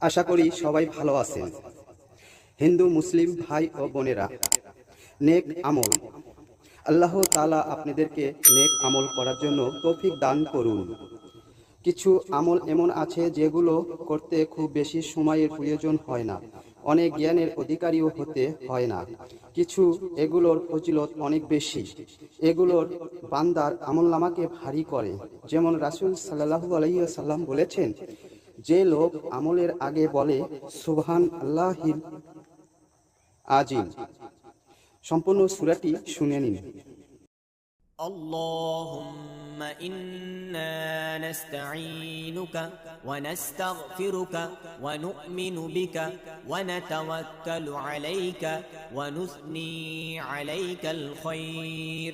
আশা করি সবাই ভালো আছেন। হিন্দু, মুসলিম ভাই ও বোনেরা, নেক আমল। আল্লাহ তালা আপনাদেরকে নেক আমল করার জন্য তৌফিক দান করুন। কিছু আমল এমন আছে যেগুলো করতে খুব বেশি সময়ের প্রয়োজন হয় না। অনেক জ্ঞানের অধিকারীও হতে হয় না। কিছু এগুলোর ফজিলত অনেক বেশি। এগুলোর বান্দার আমলনামাকে ভারী করে। যেমন রাসূল সাল্লাল্লাহু আলাইহি সাল্লাম বলেছেন যে লোক আমলের আগে বলে সুবহান আল্লাহিল আজিম সম্পূর্ণ সূরাটি শুনে নিন اللهم إنا نستعينك ونستغفرك ونؤمن بك ونتوكل عليك ونثني عليك الخير